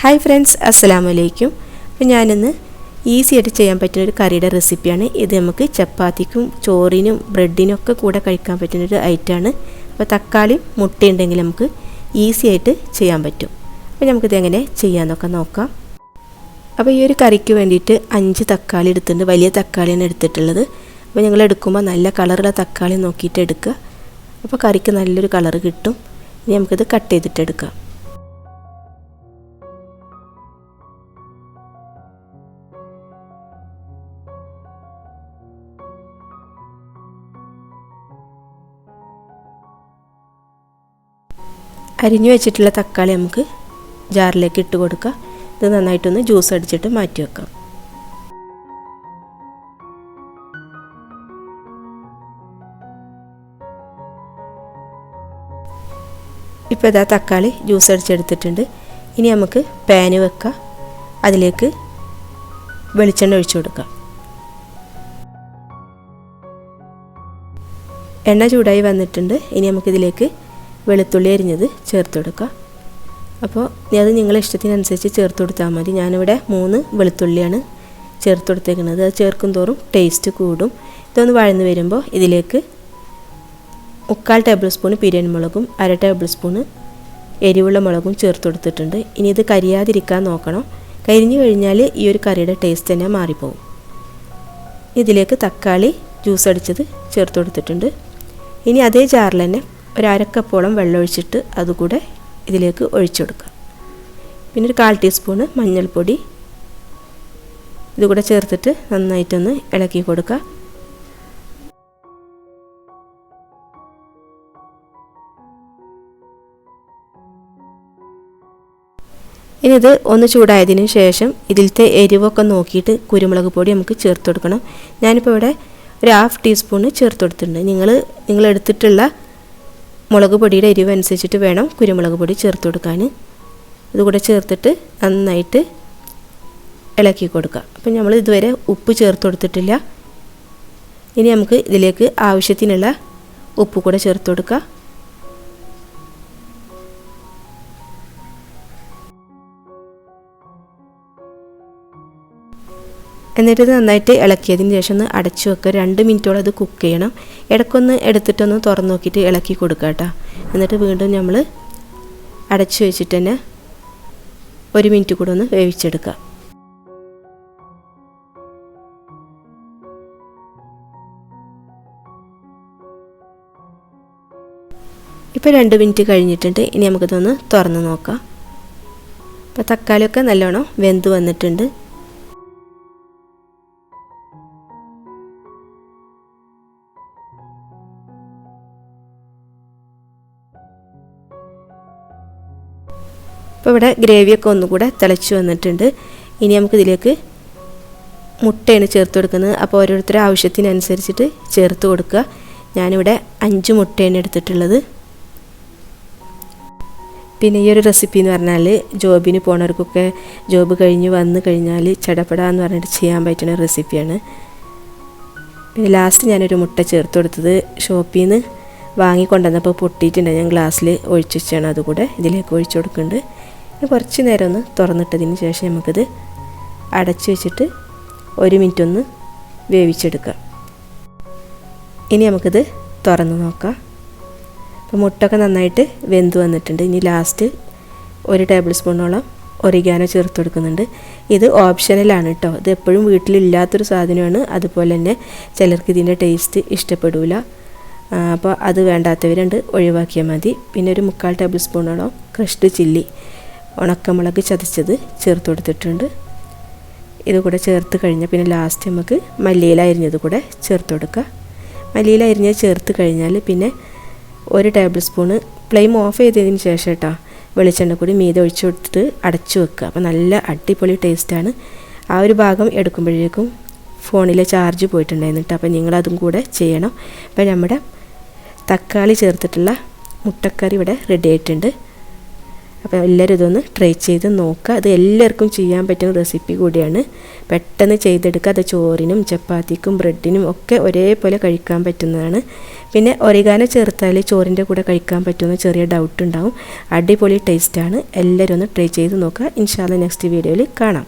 Hi friends അസ്സലാമു അലൈക്കും അപ്പോൾ ഞാനിന്ന് ഈസി ആയിട്ട് ചെയ്യാൻ പറ്റുന്ന ഒരു കറിയുടെ റെസിപ്പിയാണ് ഇത് നമുക്ക് ചപ്പാത്തിക്കും ചോറിനും ബ്രെഡിനും ഒക്കെ കൂടെ കഴിക്കാൻ പറ്റുന്ന ഒരു ഐറ്റമാണ് അപ്പോൾ തക്കാളി മുട്ടയുണ്ടെങ്കിൽ നമുക്ക് ഈസി ആയിട്ട് ചെയ്യാൻ പറ്റും. അപ്പോൾ നമുക്കിത് എങ്ങനെ ചെയ്യാമെന്നൊക്കെ നോക്കാം. അപ്പോൾ ഈ ഒരു കറിക്ക് വേണ്ടിയിട്ട് അഞ്ച് തക്കാളി എടുത്തിട്ടുണ്ട്. വലിയ തക്കാളിയാണ് എടുത്തിട്ടുള്ളത്. അപ്പോൾ ഞങ്ങൾ എടുക്കുമ്പോൾ നല്ല കളറുള്ള തക്കാളി നോക്കിയിട്ട് എടുക്കുക. അപ്പോൾ കറിക്ക് നല്ലൊരു കളറ് കിട്ടും. ഇനി നമുക്കിത് കട്ട് ചെയ്തിട്ട് അരിഞ്ഞു വെച്ചിട്ടുള്ള തക്കാളി നമുക്ക് ജാറിലേക്ക് ഇട്ട് കൊടുക്കുക ഇത് നന്നായിട്ടൊന്ന് ജ്യൂസ് അടിച്ചിട്ട് മാറ്റി വെക്കാം. ഇപ്പോൾ ഇതാ തക്കാളി ജ്യൂസ് അടിച്ചെടുത്തിട്ടുണ്ട്. ഇനി നമുക്ക് പാന് വെക്കുക അതിലേക്ക് വെളിച്ചെണ്ണ ഒഴിച്ചു കൊടുക്കാം. എണ്ണ ചൂടായി വന്നിട്ടുണ്ട്. ഇനി നമുക്കിതിലേക്ക് വെളുത്തുള്ളി അരിഞ്ഞത് ചേർത്ത് കൊടുക്കുക. അപ്പോൾ അത് നിങ്ങളെ ഇഷ്ടത്തിനനുസരിച്ച് ചേർത്ത് കൊടുത്താൽ മതി. ഞാനിവിടെ മൂന്ന് വെളുത്തുള്ളിയാണ് ചേർത്ത് കൊടുത്തേക്കുന്നത്. അത് ചേർക്കും തോറും ടേസ്റ്റ് കൂടും. ഇതൊന്ന് വഴന്ന് വരുമ്പോൾ ഇതിലേക്ക് മുക്കാൽ ടേബിൾ സ്പൂൺ പിരിയൻ മുളകും അര ടേബിൾ സ്പൂണ് എരിവുള്ള മുളകും ചേർത്ത് കൊടുത്തിട്ടുണ്ട്. ഇനി ഇത് കരിയാതിരിക്കാൻ നോക്കണം. കരിഞ്ഞു കഴിഞ്ഞാൽ ഈ ഒരു കറിയുടെ ടേസ്റ്റ് തന്നെ മാറിപ്പോവും. ഇതിലേക്ക് തക്കാളി ജ്യൂസ് അടിച്ചത് ചേർത്ത് കൊടുത്തിട്ടുണ്ട്. ഇനി അതേ ജാറിൽ തന്നെ ഒരു വെള്ളമൊഴിച്ചിട്ട് അതുകൂടെ ഇതിലേക്ക് ഒഴിച്ചു കൊടുക്കുക. പിന്നെ ഒരു കാൽ ടീസ്പൂണ് മഞ്ഞൾപ്പൊടി. ഇതുകൂടെ ചേർത്തിട്ട് നന്നായിട്ടൊന്ന് ഇളക്കി കൊടുക്കുക. ഇനിയിത് ഒന്ന് ചൂടായതിന് ശേഷം ഇതിലത്തെ എരിവൊക്കെ നോക്കിയിട്ട് കുരുമുളക് പൊടി നമുക്ക് ചേർത്ത് കൊടുക്കണം. ഞാനിപ്പോൾ ഇവിടെ ഒരു ഹാഫ് ടീസ്പൂണ് ചേർത്ത് കൊടുത്തിട്ടുണ്ട്. നിങ്ങൾ നിങ്ങൾ എടുത്തിട്ടുള്ള മുളക് പൊടിയുടെ എരിവ് അനുസരിച്ചിട്ട് വേണം കുരുമുളക് പൊടി ചേർത്ത് കൊടുക്കാൻ. ഇതുകൂടെ ചേർത്തിട്ട് നന്നായിട്ട് ഇളക്കി കൊടുക്കുക. അപ്പം നമ്മൾ ഇതുവരെ ഉപ്പ് ചേർത്ത് കൊടുത്തിട്ടില്ല. ഇനി നമുക്ക് ഇതിലേക്ക് ആവശ്യത്തിനുള്ള ഉപ്പ് കൂടെ ചേർത്ത് കൊടുക്കുക. എന്നിട്ട് നന്നായിട്ട് ഇളക്കിയതിന് ശേഷം ഒന്ന് അടച്ചു വെക്കുക. രണ്ട് മിനിറ്റോളം അത് കുക്ക് ചെയ്യണം. ഇടയ്ക്കൊന്ന് എടുത്തിട്ടൊന്ന് തുറന്ന് നോക്കിയിട്ട് ഇളക്കി കൊടുക്കുക കേട്ടോ. എന്നിട്ട് വീണ്ടും നമ്മൾ അടച്ചു വെച്ചിട്ട് തന്നെ ഒരു മിനിറ്റ് കൂടെ ഒന്ന് വേവിച്ചെടുക്കുക. ഇപ്പോൾ രണ്ട് മിനിറ്റ് കഴിഞ്ഞിട്ടുണ്ട്. ഇനി നമുക്കിതൊന്ന് തുറന്ന് നോക്കാം. അപ്പോൾ തക്കാളിയൊക്കെ നല്ലോണം വെന്ത് വന്നിട്ടുണ്ട്. അപ്പോൾ ഇവിടെ ഗ്രേവിയൊക്കെ ഒന്നുകൂടെ തിളച്ച് വന്നിട്ടുണ്ട്. ഇനി നമുക്കിതിലേക്ക് മുട്ടയാണ് ചേർത്ത് കൊടുക്കുന്നത്. അപ്പോൾ ഓരോരുത്തരുടെ ആവശ്യത്തിനനുസരിച്ചിട്ട് ചേർത്ത് കൊടുക്കുക. ഞാനിവിടെ അഞ്ച് മുട്ടയാണ് എടുത്തിട്ടുള്ളത്. പിന്നെ ഈ ഒരു റെസിപ്പി എന്ന് പറഞ്ഞാൽ ജോബിന് പോണവർക്കൊക്കെ ജോബ് കഴിഞ്ഞ് വന്ന് കഴിഞ്ഞാൽ ചടപടാന്ന് പറഞ്ഞിട്ട് ചെയ്യാൻ പറ്റുന്ന റെസിപ്പിയാണ് പിന്നെ ലാസ്റ്റ് ഞാനൊരു മുട്ട ചേർത്ത് കൊടുത്തത് ഷോപ്പിൽ നിന്ന് വാങ്ങിക്കൊണ്ടുവന്നപ്പോൾ പൊട്ടിയിട്ടുണ്ട്. ഞാൻ ഗ്ലാസ്സിൽ ഒഴിച്ചു വെച്ചാണ് അതുകൂടെ ഇതിലേക്ക് ഒഴിച്ചു കൊടുക്കുന്നുണ്ട് കുറച്ച് നേരം ഒന്ന് തുറന്നിട്ടതിന് ശേഷം നമുക്കിത് അടച്ച് വെച്ചിട്ട് ഒരു മിനിറ്റ് ഒന്ന് വേവിച്ചെടുക്കാം. ഇനി നമുക്കിത് തുറന്ന് നോക്കാം. അപ്പോൾ മുട്ടൊക്കെ നന്നായിട്ട് വെന്ത് വന്നിട്ടുണ്ട്. ഇനി ലാസ്റ്റ് ഒരു ടേബിൾ സ്പൂണോളം ഒറിഗാനോ ചേർത്ത് കൊടുക്കുന്നുണ്ട്. ഇത് ഓപ്ഷനലാണ് കേട്ടോ ഇത് എപ്പോഴും വീട്ടിലില്ലാത്തൊരു സാധനമാണ്. അതുപോലെ തന്നെ ചിലർക്ക് ഇതിന്റെ ടേസ്റ്റ് ഇഷ്ടപ്പെടില്ല അപ്പോൾ അത് വേണ്ടാത്തവരുണ്ട്. ഒഴിവാക്കിയാൽ മതി. പിന്നെ ഒരു മുക്കാൽ ടേബിൾ സ്പൂണോളം ക്രഷ്ഡ് ചില്ലി ഉണക്കമുളക് ചതച്ചത് ചേർത്ത് കൊടുത്തിട്ടുണ്ട്. ഇത് കൂടെ ചേർത്ത് കഴിഞ്ഞാൽ പിന്നെ ലാസ്റ്റ് നമുക്ക് മല്ലിയില അരിഞ്ഞത് കൂടെ ചേർത്ത് കൊടുക്കുക. മല്ലിയില അരിഞ്ഞത് ചേർത്ത് കഴിഞ്ഞാൽ പിന്നെ ഒരു ടേബിൾ സ്പൂണ് ഫ്ലെയിം ഓഫ് ചെയ്തതിന് ശേഷം കേട്ടോ വെളിച്ചെണ്ണ കൂടി മീതെ ഒഴിച്ചു കൊടുത്തിട്ട് അടച്ചു വെക്കുക. അപ്പോൾ നല്ല അടിപൊളി ടേസ്റ്റാണ് ആ ഒരു ഭാഗം എടുക്കുമ്പോഴേക്കും ഫോണിലെ ചാർജ് പോയിട്ടുണ്ടായിരുന്നു കേട്ടോ അപ്പോൾ നിങ്ങളതും കൂടെ ചെയ്യണം. അപ്പോൾ നമ്മുടെ തക്കാളി ചേർത്തിട്ടുള്ള മുട്ടക്കറി ഇവിടെ റെഡി ആയിട്ടുണ്ട്. അപ്പോൾ എല്ലാവരും ഇതൊന്ന് ട്രൈ ചെയ്ത് നോക്കുക. അത് എല്ലാവർക്കും ചെയ്യാൻ പറ്റുന്ന റെസിപ്പി കൂടിയാണ്. പെട്ടെന്ന് ചെയ്തെടുക്കുക. അത് ചോറിനും ചപ്പാത്തിക്കും ബ്രെഡിനും ഒക്കെ ഒരേപോലെ കഴിക്കാൻ പറ്റുന്നതാണ്. പിന്നെ ഒരിഗാനോ ചേർത്താൽ ചോറിന്റെ കൂടെ കഴിക്കാൻ പറ്റുമെന്ന് ചെറിയ ഡൗട്ട് ഉണ്ടാവും. അടിപൊളി ടേസ്റ്റാണ് എല്ലാവരും ഒന്ന് ട്രൈ ചെയ്ത് നോക്കുക. ഇൻഷാല്ല നെക്സ്റ്റ് വീഡിയോയിൽ കാണാം.